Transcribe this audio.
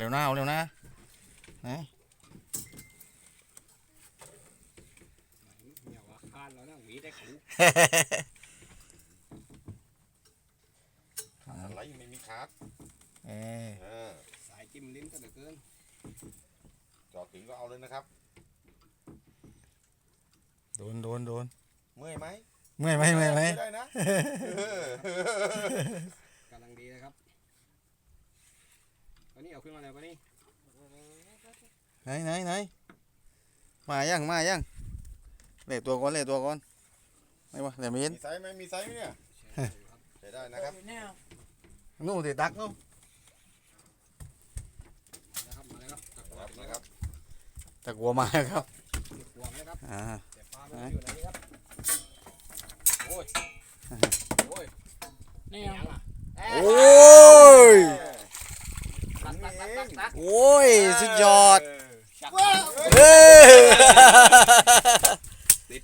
เร็วหน้าเอาเร็วหน้าไหนเหนียวอาคารแล้วนะหวีได้ขันอะไรไม่มีขาดเอ้ยเออสายจิ้มลิ้นก็เหลือเกินจอดถึงก็เอาเลยนะครับ โดนโดนโดนเมื่อยไหมเมื่อยไหมเมื่อยไหม ได้นะเออกำลังดีนะครับตอ นนี้เอาขึ้นมาแล้วก็นี่ไหนไหนไหนมายังมายังเล่ตัวก่อนเล่ตัวก่อนไหนวะเดี๋ยวไม่เห็นมีไซส์ไหมมีไซส์ไหมเนี่ยใช่ครับใช้ได้นะครับนู่นติตักนู่นนะครับมาแล้วครับตักนะวาครับงนะครับตะกัวมาครับติดห่วงนะครับอ่าแต่ปลาไม่รู้อยู่ไหนครับโอ้ยโอ้ยนี่ยังอะโอ้ย ตักตักตักตักตักโอ้ย สุดยอดชักเอ้ย